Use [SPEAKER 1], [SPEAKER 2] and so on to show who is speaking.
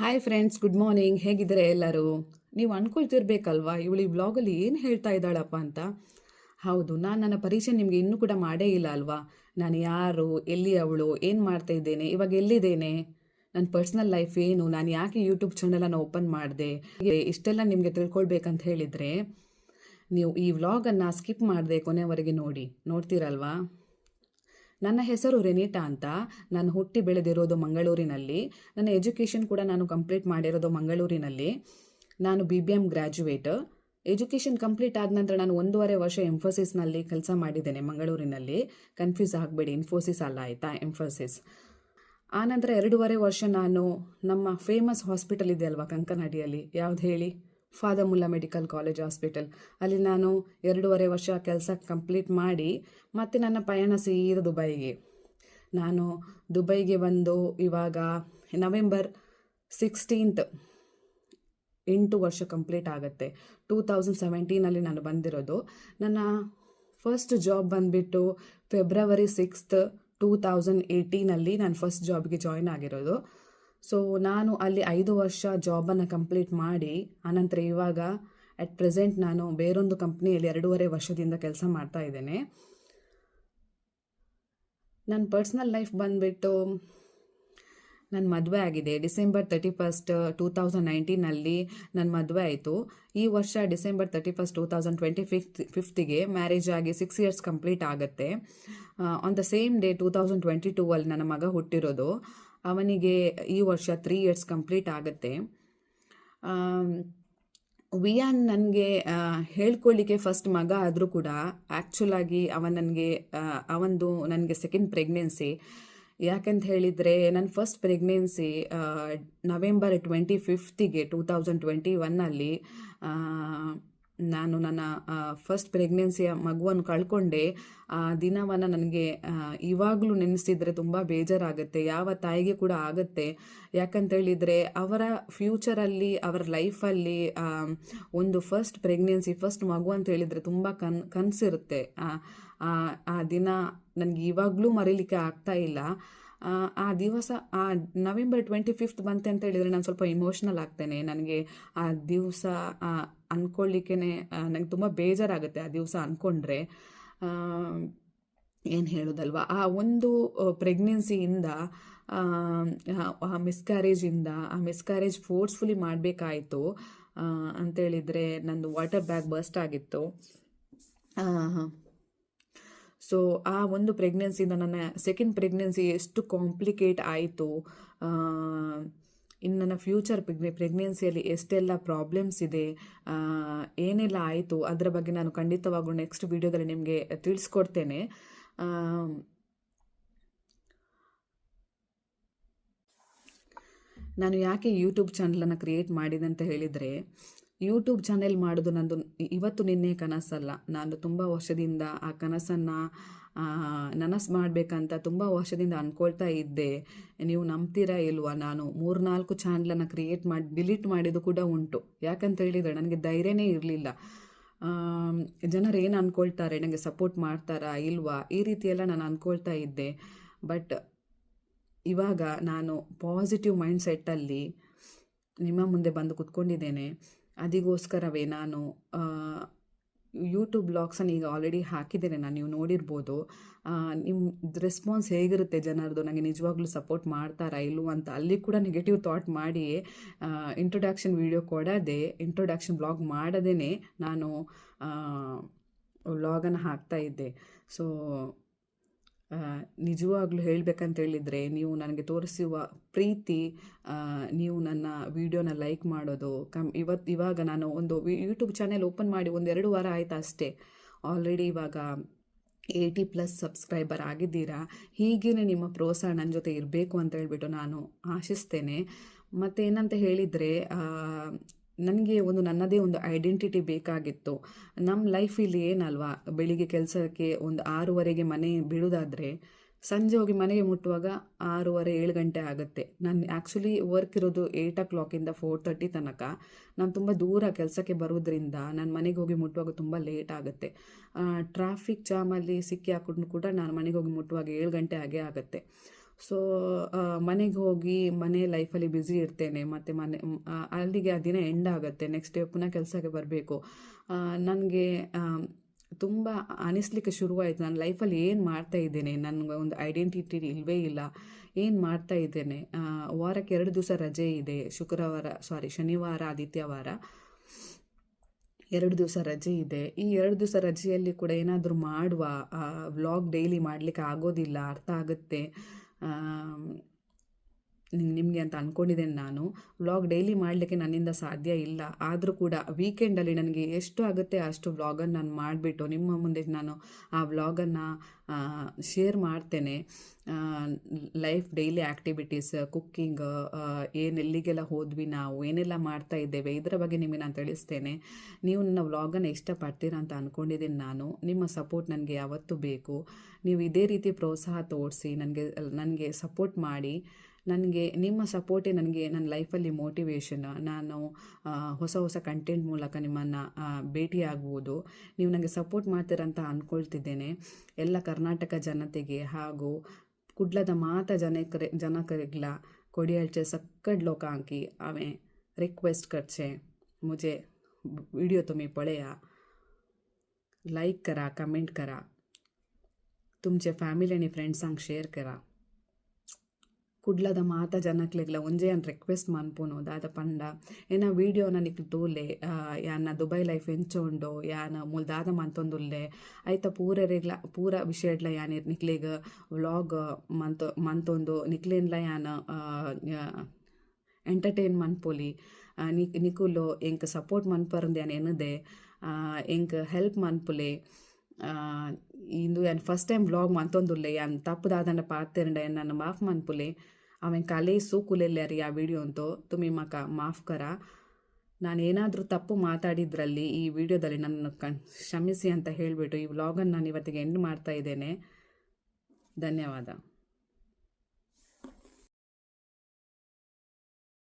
[SPEAKER 1] Hi friends good morning ಹೇಗಿದ್ದಾರೆ ಎಲ್ಲರೂ? ನೀವು ಅನ್ಕೊಳ್ತಿರ್ಬೇಕಲ್ವಾ, ಇವಳು ಈ ಬ್ಲಾಗಲ್ಲಿ ಏನು ಹೇಳ್ತಾ ಇದ್ದಾಳಪ್ಪ ಅಂತ? ಹೌದು, ನಾನು ನನ್ನ ಪರಿಚಯ ನಿಮಗೆ ಇನ್ನೂ ಕೂಡ ಮಾಡೇ ಇಲ್ಲ ಅಲ್ವಾ? ನಾನು ಯಾರು, ಎಲ್ಲಿ ಅವಳು, ಏನು ಮಾಡ್ತಾ ಇದ್ದೇನೆ, ಇವಾಗ ಎಲ್ಲಿದ್ದೇನೆ? ನನ್ನ ಪರ್ಸ್ನಲ್ ಲೈಫ್ ಏನು? ನಾನು ಯಾಕೆ ಯೂಟ್ಯೂಬ್ ಚಾನಲನ್ನು ಓಪನ್ ಮಾಡಿದೆ? ಇಷ್ಟೆಲ್ಲ ನಿಮಗೆ ತಿಳ್ಕೊಳ್ಬೇಕಂತ ಹೇಳಿದರೆ, ನೀವು ಈ ವ್ಲಾಗನ್ನು ಸ್ಕಿಪ್ ಮಾಡಿದೆ ಕೊನೆವರೆಗೆ ನೋಡಿ. ನೋಡ್ತೀರಲ್ವಾ? ನನ್ನ ಹೆಸರು ರೆನಿಟಾ ಅಂತ. ನಾನು ಹುಟ್ಟಿ ಬೆಳೆದಿರೋದು ಮಂಗಳೂರಿನಲ್ಲಿ. ನನ್ನ ಎಜುಕೇಷನ್ ಕೂಡ ನಾನು ಕಂಪ್ಲೀಟ್ ಮಾಡಿರೋದು ಮಂಗಳೂರಿನಲ್ಲಿ. ನಾನು B B M graduate. Education complete ಆದ ನಂತರ ನಾನು ಒಂದೂವರೆ ವರ್ಷ ಎಂಫೋಸಿಸ್ನಲ್ಲಿ ಕೆಲಸ ಮಾಡಿದ್ದೇನೆ ಮಂಗಳೂರಿನಲ್ಲಿ. ಕನ್ಫ್ಯೂಸ್ ಆಗಬೇಡಿ, ಇನ್ಫೋಸಿಸ್ ಅಲ್ಲ ಆಯಿತಾ, ಎಂಫೋಸಿಸ್. ಆನಂತರ ಎರಡೂವರೆ ವರ್ಷ ನಾನು ನಮ್ಮ ಫೇಮಸ್ ಹಾಸ್ಪಿಟಲ್ ಇದೆ ಅಲ್ವಾ ಕಂಕನಾಡಿಯಲ್ಲಿ? ಯಾವ್ದು ಹೇಳಿ? Father Muller medical college hospital. ಅಲ್ಲಿ ನಾನು ಎರಡೂವರೆ ವರ್ಷ ಕೆಲಸ ಕಂಪ್ಲೀಟ್ ಮಾಡಿ ಮತ್ತೆ ನನ್ನ ಪಯಣ ಸೀದ ದುಬೈಗೆ. ನಾನು ದುಬೈಗೆ ಬಂದು ಇವಾಗ ನವೆಂಬರ್ ಸಿಕ್ಸ್ಟೀನ್ತ್ ಎಂಟು ವರ್ಷ ಕಂಪ್ಲೀಟ್ ಆಗುತ್ತೆ. ಟೂ ತೌಸಂಡ್ ಸೆವೆಂಟೀನಲ್ಲಿ ನಾನು ಬಂದಿರೋದು. ನನ್ನ ಫಸ್ಟ್ ಜಾಬ್ ಬಂದುಬಿಟ್ಟು ಫೆಬ್ರವರಿ ಸಿಕ್ಸ್ತ್ ಟೂ ತೌಸಂಡ್ ಏಯ್ಟೀನಲ್ಲಿ ನಾನು ಫಸ್ಟ್ ಜಾಬ್ಗೆ ಜಾಯ್ನ್ ಆಗಿರೋದು. ಸೊ ನಾನು ಅಲ್ಲಿ ಐದು ವರ್ಷ ಜಾಬನ್ನು ಕಂಪ್ಲೀಟ್ ಮಾಡಿ, ಆನಂತರ ಇವಾಗ ಅಟ್ ಪ್ರೆಸೆಂಟ್ ನಾನು ಬೇರೊಂದು ಕಂಪ್ನಿಯಲ್ಲಿ ಎರಡೂವರೆ ವರ್ಷದಿಂದ ಕೆಲಸ ಮಾಡ್ತಾ ಇದ್ದೇನೆ. ನನ್ನ ಪರ್ಸ್ನಲ್ ಲೈಫ್ ಬಂದುಬಿಟ್ಟು ನನ್ನ ಮದುವೆ ಆಗಿದೆ. December thirty first two thousand ನೈನ್ಟೀನಲ್ಲಿ ನನ್ನ ಮದುವೆ ಆಯಿತು. ಈ ವರ್ಷ December thirty first two thousand twenty fifth ಫಿಫ್ತಿಗೆ marriage ಆಗಿ ಸಿಕ್ಸ್ ಇಯರ್ಸ್ ಕಂಪ್ಲೀಟ್ ಆಗುತ್ತೆ. On the same day two thousand twenty two ಅಲ್ಲಿ ನನ್ನ ಮಗ ಹುಟ್ಟಿರೋದು. ಅವನಿಗೆ ಈ ವರ್ಷ ತ್ರೀ ಇಯರ್ಸ್ ಕಂಪ್ಲೀಟ್ ಆಗುತ್ತೆ. ವಿಯಾನ್ ನನಗೆ ಹೇಳ್ಕೊಳ್ಳಿಕ್ಕೆ ಫಸ್ಟ್ ಮಗ ಆದರೂ ಕೂಡ ಆ್ಯಕ್ಚುಲಾಗಿ ಅವ ನನಗೆ ಅವಂದು ನನಗೆ ಸೆಕೆಂಡ್ ಪ್ರೆಗ್ನೆನ್ಸಿ ಯಾಕಂತ ಹೇಳಿದರೆ ನನ್ನ ಫಸ್ಟ್ ಪ್ರೆಗ್ನೆನ್ಸಿ ನವೆಂಬರ್ ಟ್ವೆಂಟಿ ಫಿಫ್ತಿಗೆ ಟೂ ತೌಸಂಡ್ ಟ್ವೆಂಟಿ ಒನ್ನಲ್ಲಿ ನಾನು ನನ್ನ ಫಸ್ಟ್ ಪ್ರೆಗ್ನೆನ್ಸಿಯ ಮಗುವನ್ನು ಕಳ್ಕೊಂಡೆ, ಆ ದಿನವನ್ನು ನನಗೆ ಇವಾಗಲೂ ನೆನೆಸಿದರೆ ತುಂಬ ಬೇಜಾರಾಗುತ್ತೆ, ಯಾವ ತಾಯಿಗೆ ಕೂಡ ಆಗುತ್ತೆ. ಯಾಕಂತ ಹೇಳಿದರೆ ಅವರ ಫ್ಯೂಚರಲ್ಲಿ ಅವರ ಲೈಫಲ್ಲಿ ಒಂದು ಫಸ್ಟ್ ಪ್ರೆಗ್ನೆನ್ಸಿ ಫಸ್ಟ್ ಮಗು ಅಂತ ಹೇಳಿದರೆ ತುಂಬ ಕನ್, ಕನಸಿರುತ್ತೆ. ಆ ದಿನ ನನಗೆ ಇವಾಗಲೂ ಮರೀಲಿಕ್ಕೆ ಆಗ್ತಾ ಇಲ್ಲ. ಆ ದಿವಸ, ಆ ನವೆಂಬರ್ ಟ್ವೆಂಟಿ ಫಿಫ್ತ್ ಬಂತೆ ಅಂತ ಹೇಳಿದರೆ ನಾನು ಸ್ವಲ್ಪ ಇಮೋಷ್ನಲ್ ಆಗ್ತೇನೆ. ನನಗೆ ಆ ದಿವಸ ಅಂದ್ಕೊಳ್ಳಿಕ್ಕೆ ನನಗೆ ತುಂಬ ಬೇಜಾರಾಗುತ್ತೆ ಆ ದಿವಸ ಅಂದ್ಕೊಂಡ್ರೆ ಏನು ಹೇಳೋದಲ್ವ? ಆ ಒಂದು ಪ್ರೆಗ್ನೆನ್ಸಿಯಿಂದ ಆ ಮಿಸ್ಕ್ಯಾರೇಜಿಂದ ಆ ಮಿಸ್ಕ್ಯಾರೇಜ್ ಫೋರ್ಸ್ಫುಲಿ ಮಾಡಬೇಕಾಯಿತು. ಅಂತೇಳಿದರೆ ನಂದು ವಾಟರ್ ಬ್ಯಾಗ್ ಬಸ್ಟ್ ಆಗಿತ್ತು. ಸೊ ಆ ಒಂದು ಪ್ರೆಗ್ನೆನ್ಸಿಯಿಂದ ನನ್ನ ಸೆಕೆಂಡ್ ಪ್ರೆಗ್ನೆನ್ಸಿ ಎಷ್ಟು ಕಾಂಪ್ಲಿಕೇಟ್ ಆಯಿತು. ಇನ್ನು ನನ್ನ ಫ್ಯೂಚರ್ ಪ್ರೆಗ್ನೆ ಪ್ರೆಗ್ನೆನ್ಸಿಯಲ್ಲಿ ಎಷ್ಟೆಲ್ಲ ಪ್ರಾಬ್ಲಮ್ಸ್ ಇದೆ ಏನೆಲ್ಲ ಆಯಿತು, ಅದರ ಬಗ್ಗೆ ನಾನು ಖಂಡಿತವಾಗೂ ನೆಕ್ಸ್ಟ್ ವಿಡಿಯೋದಲ್ಲಿ ನಿಮಗೆ ತಿಳಿಸ್ಕೊಡ್ತೇನೆ. ನಾನು ಯಾಕೆ ಯೂಟ್ಯೂಬ್ ಚಾನಲನ್ನು ಕ್ರಿಯೇಟ್ ಮಾಡಿದೆ ಅಂತ ಹೇಳಿದರೆ ಯೂಟ್ಯೂಬ್ ಚಾನೆಲ್ ಮಾಡೋದು ನಂದು ಇವತ್ತು ನಿನ್ನೆ ಕನಸಲ್ಲ. ನಾನು ತುಂಬ ವರ್ಷದಿಂದ ಆ ಕನಸನ್ನು ನನಸು ಮಾಡಬೇಕಂತ ತುಂಬ ವರ್ಷದಿಂದ ಅಂದ್ಕೊಳ್ತಾ ಇದ್ದೆ. ನೀವು ನಂಬ್ತೀರಾ ಇಲ್ವಾ? ನಾನು ಮೂರ್ನಾಲ್ಕು ಚಾನಲನ್ನು ಕ್ರಿಯೇಟ್ ಮಾಡಿ ಡಿಲೀಟ್ ಮಾಡಿದ್ದು ಕೂಡ ಉಂಟು. ಯಾಕಂತ ಹೇಳಿದರೆ ನನಗೆ ಧೈರ್ಯನೇ ಇರಲಿಲ್ಲ. ಜನರು ಏನು ಅಂದ್ಕೊಳ್ತಾರೆ ನನಗೆ ಸಪೋರ್ಟ್ ಮಾಡ್ತಾರಾ ಇಲ್ವಾ? ಈ ರೀತಿಯೆಲ್ಲ ನಾನು ಅಂದ್ಕೊಳ್ತಾ ಇದ್ದೆ. ಬಟ್ ಇವಾಗ ನಾನು ಪಾಸಿಟಿವ್ ಮೈಂಡ್ಸೆಟ್ಟಲ್ಲಿ ನಿಮ್ಮ ಮುಂದೆ ಬಂದು ಕುತ್ಕೊಂಡಿದ್ದೇನೆ. ಅದಕ್ಕೋಸ್ಕರವೇ ನಾನು ಯೂಟ್ಯೂಬ್ ಬ್ಲಾಗ್ಸನ್ನು ಈಗ ಆಲ್ರೆಡಿ ಹಾಕಿದ್ದೇನೆ ನಾನು, ನೀವು ನೋಡಿರ್ಬೋದು. ನಿಮ್ಮ ರೆಸ್ಪಾನ್ಸ್ ಹೇಗಿರುತ್ತೆ ಜನರದು? ನನಗೆ ನಿಜವಾಗ್ಲೂ ಸಪೋರ್ಟ್ ಮಾಡ್ತಾರಾ ಇಲ್ಲೂ ಅಂತ ಅಲ್ಲಿ ಕೂಡ ನೆಗೆಟಿವ್ ಥಾಟ್ ಮಾಡಿ ಇಂಟ್ರೊಡಕ್ಷನ್ ವಿಡಿಯೋ ಕೊಡದೆ ಇಂಟ್ರೊಡಕ್ಷನ್ ಬ್ಲಾಗ್ ಮಾಡದೇ ನಾನು ವ್ಲಾಗನ್ನು ಹಾಕ್ತಾ ಇದ್ದೆ. ಸೊ ನಿಜವಾಗ್ಲೂ ಹೇಳಬೇಕಂತ ಹೇಳಿದರೆ ನೀವು ನನಗೆ ತೋರಿಸುವ ಪ್ರೀತಿ ನೀವು ನನ್ನ ವಿಡಿಯೋನ ಲೈಕ್ ಮಾಡೋದು ಕಮ್ ಇವತ್ತು ಇವಾಗ ನಾನು ಒಂದು ಯೂಟ್ಯೂಬ್ ಚಾನೆಲ್ ಓಪನ್ ಮಾಡಿ ಒಂದು ಎರಡು ವಾರ ಆಯಿತು ಅಷ್ಟೇ. ಆಲ್ರೆಡಿ ಇವಾಗ ಏಯ್ಟಿ ಪ್ಲಸ್ ಸಬ್ಸ್ಕ್ರೈಬರ್ ಆಗಿದ್ದೀರಾ. ಹೀಗೇ ನಿಮ್ಮ ಪ್ರೋತ್ಸಾಹ ನನ್ನ ಜೊತೆ ಇರಬೇಕು ಅಂತ ಹೇಳಿಬಿಟ್ಟು ನಾನು ಆಶಿಸ್ತೇನೆ. ಮತ್ತೇನಂತ ಹೇಳಿದರೆ ನನಗೆ ಒಂದು ನನ್ನದೇ ಒಂದು ಐಡೆಂಟಿಟಿ ಬೇಕಾಗಿತ್ತು. ನಮ್ಮ ಲೈಫಲ್ಲಿ ಏನಲ್ವಾ, ಬೆಳಿಗ್ಗೆ ಕೆಲಸಕ್ಕೆ ಒಂದು ಆರೂವರೆಗೆ ಮನೆ ಬಿಡೋದಾದರೆ, ಸಂಜೆ ಹೋಗಿ ಮನೆಗೆ ಮುಟ್ಟುವಾಗ ಆರೂವರೆ, ಏಳು ಗಂಟೆ ಆಗುತ್ತೆ. ನಾನು ಆ್ಯಕ್ಚುಲಿ ವರ್ಕ್ ಇರೋದು ಏಯ್ಟ್ ಓ ಕ್ಲಾಕಿಂದ ಫೋರ್ ತರ್ಟಿ ತನಕ. ನಾನು ತುಂಬ ದೂರ ಕೆಲಸಕ್ಕೆ ಬರೋದ್ರಿಂದ ನಾನು ಮನೆಗೆ ಹೋಗಿ ಮುಟ್ಟುವಾಗ ತುಂಬ ಲೇಟ್ ಆಗುತ್ತೆ. ಟ್ರಾಫಿಕ್ ಜಾಮಲ್ಲಿ ಸಿಕ್ಕಿ ಹಾಕೊಂಡು ಕೂಡ ನಾನು ಮನೆಗೆ ಹೋಗಿ ಮುಟ್ಟುವಾಗ ಏಳು ಗಂಟೆ ಆಗೇ ಆಗುತ್ತೆ. ಸೊ ಮನೆಗೆ ಹೋಗಿ ಮನೆ ಲೈಫಲ್ಲಿ ಬ್ಯುಸಿ ಇರ್ತೇನೆ, ಮತ್ತು ಮನೆ ಅಲ್ಲಿಗೆ ಆ ದಿನ ಎಂಡ್ ಆಗುತ್ತೆ. ನೆಕ್ಸ್ಟ್ ಡೇ ಪುನಃ ಕೆಲಸಕ್ಕೆ ಬರಬೇಕು. ನನಗೆ ತುಂಬ ಅನಿಸ್ಲಿಕ್ಕೆ ಶುರುವಾಯಿತು. ನಾನು ಲೈಫಲ್ಲಿ ಏನು ಮಾಡ್ತಾ ಇದ್ದೇನೆ, ನನಗೆ ಒಂದು ಐಡೆಂಟಿಟಿ ಇಲ್ಲವೇ ಇಲ್ಲ. ಏನು ಮಾಡ್ತಾ ಇದ್ದೇನೆ? ವಾರಕ್ಕೆ ಎರಡು ದಿವಸ ರಜೆ ಇದೆ. ಶುಕ್ರವಾರ ಸಾರಿ ಶನಿವಾರ, ಆದಿತ್ಯವಾರ. ಎರಡು ದಿವಸ ರಜೆ ಇದೆ. ಈ ಎರಡು ದಿವಸ ರಜೆಯಲ್ಲಿ ಕೂಡ ಏನಾದರೂ ಮಾಡುವ ವ್ಲಾಗ್ ಡೈಲಿ ಮಾಡಲಿಕ್ಕೆ ಆಗೋದಿಲ್ಲ, ಅರ್ಥ ಆಗುತ್ತೆ. Um, ನಿಮಗೆ ಅಂತ ಅಂದ್ಕೊಂಡಿದ್ದೇನೆ ನಾನು. ವ್ಲಾಗ್ ಡೈಲಿ ಮಾಡಲಿಕ್ಕೆ ನನ್ನಿಂದ ಸಾಧ್ಯ ಇಲ್ಲ. ಆದರೂ ಕೂಡ ವೀಕೆಂಡಲ್ಲಿ ನನಗೆ ಎಷ್ಟು ಆಗುತ್ತೆ ಅಷ್ಟು ವ್ಲಾಗನ್ನು ನಾನು ಮಾಡಿಬಿಟ್ಟು, ನಿಮ್ಮ ಮುಂದೆ ನಾನು ಆ ವ್ಲಾಗನ್ನು ಶೇರ್ ಮಾಡ್ತೇನೆ. ಲೈಫ್ ಡೈಲಿ ಆ್ಯಕ್ಟಿವಿಟೀಸ್ ಕುಕ್ಕಿಂಗ್ ಏನು ಎಲ್ಲಿಗೆಲ್ಲ ಹೋದ್ವಿ ನಾವು, ಏನೆಲ್ಲ ಮಾಡ್ತಾ ಇದ್ದೇವೆ, ಇದರ ಬಗ್ಗೆ ನಿಮಗೆ ನಾನು ತಿಳಿಸ್ತೇನೆ. ನೀವು ನನ್ನ ವ್ಲಾಗನ್ನು ಇಷ್ಟಪಡ್ತೀರಾ ಅಂತ ಅಂದ್ಕೊಂಡಿದ್ದೀನಿ ನಾನು. ನಿಮ್ಮ ಸಪೋರ್ಟ್ ನನಗೆ ಯಾವತ್ತೂ ಬೇಕು. ನೀವು ಇದೇ ರೀತಿ ಪ್ರೋತ್ಸಾಹ ತೋರಿಸಿ, ನನಗೆ ನನಗೆ ಸಪೋರ್ಟ್ ಮಾಡಿ. ನನಗೆ ನಿಮ್ಮ ಸಪೋರ್ಟೇ ನನಗೆ ನನ್ನ ಲೈಫಲ್ಲಿ ಮೋಟಿವೇಶನ್ ನಾನು ಆ, ಹೊಸ ಹೊಸ ಕಂಟೆಂಟ್ ಮೂಲಕ ನಿಮ್ಮನ್ನು ಭೇಟಿಯಾಗುವುದು ನೀವು ನನಗೆ ಸಪೋರ್ಟ್ ಮಾಡ್ತೀರಂತ ಅಂದ್ಕೊಳ್ತಿದ್ದೇನೆ ಎಲ್ಲ ಕರ್ನಾಟಕ ಜನತೆಗೆ ಹಾಗೂ ಕುಡ್ಲದ ಮಾತ ಜನಕರೆ ಜನಕರಿಗ್ಲ ಕೊಡಿಯಲ್ಚೆ सक्कड लोकांकी हांवें रिक्वेस्ट करचें मुझे व्हिडिओ तुम्ही पळया लाईक करा कमेंट करा तुमचे फॅमिली आणि फ्रेंड्सांक शेअर करा ಕುಡ್ಲದ ಮಾತ ಜನಕ್ಲೆಗ್ಲ ಒಂಜೇ ಅನ್ ರಿಕ್ವೆಸ್ಟ್ ಮನ್ಪುನು, ದಾದ ಪಂಡ, ಏನ ವಿಡಿಯೋ ನಿಕ್ಲು ತೂಲೆ ಯಾನ ದುಬೈ ಲೈಫ್ ಎಂಚೋಂಡು, ಯಾನ ಮೂಲ ದಾದ ಮಂತೊಂದುಲ್ಲೆ, ಐತ ಪೂರೆರೆಗ್ಲ ಪೂರ ವಿಷಯಡ್ಲ ಯಾನ ನಿಕ್ಲೆಗ್ ವ್ಲಾಗ್ ಮಂತ, ಮಂತೊಂದು ನಿಕ್ಲೆನ್ಲ ಯಾನ ಎಂಟರ್ಟೈನ್ ಮನ್ಪೊಲಿ ನಿಕ್, ನಿಕುಲು, ಎಂಕ್ ಸಪೋರ್ಟ್ ಮನ್ಪರಂದು ಯಾನ್ ಎನ್ನದೆ ಎಂಕ್ ಹೆಲ್ಪ್ ಮನ್ಪುಲೆ ಇಂದು ಯಾನ್ ಫಸ್ಟ್ ಟೈಮ್ ವ್ಲಾಗ್ ಮಂತೊಂದುಲ್ಲೆ, ಯಾನ್ ತಪ್ಪುದಾದಂಡ ಪಾತೆರಂಡ ಯಾನ್ ನನ್ನ ಮಾಫ್ ಮನ್ಪುಲೆ. ಅವೆನ್ ಕಲೆ ಸೂಕುಲೆಲ್ಲಾರಿ ಆ ವಿಡಿಯೋ ಅಂತೂ. ತುಮಿ ಮಕ, ಮಾಫ್ ಕರ. ನಾನು ಏನಾದರೂ ತಪ್ಪು ಮಾತಾಡಿದ್ರಲ್ಲಿ ಈ ವಿಡಿಯೋದಲ್ಲಿ ನನ್ನ ಕಣ್, ಕ್ಷಮಿಸಿ ಅಂತ ಹೇಳಿಬಿಟ್ಟು ಈ ವ್ಲಾಗನ್ನು ನಾನು ಇವತ್ತಿಗೆ ಎಂಡ್ ಮಾಡ್ತಾ ಇದ್ದೇನೆ. ಧನ್ಯವಾದ.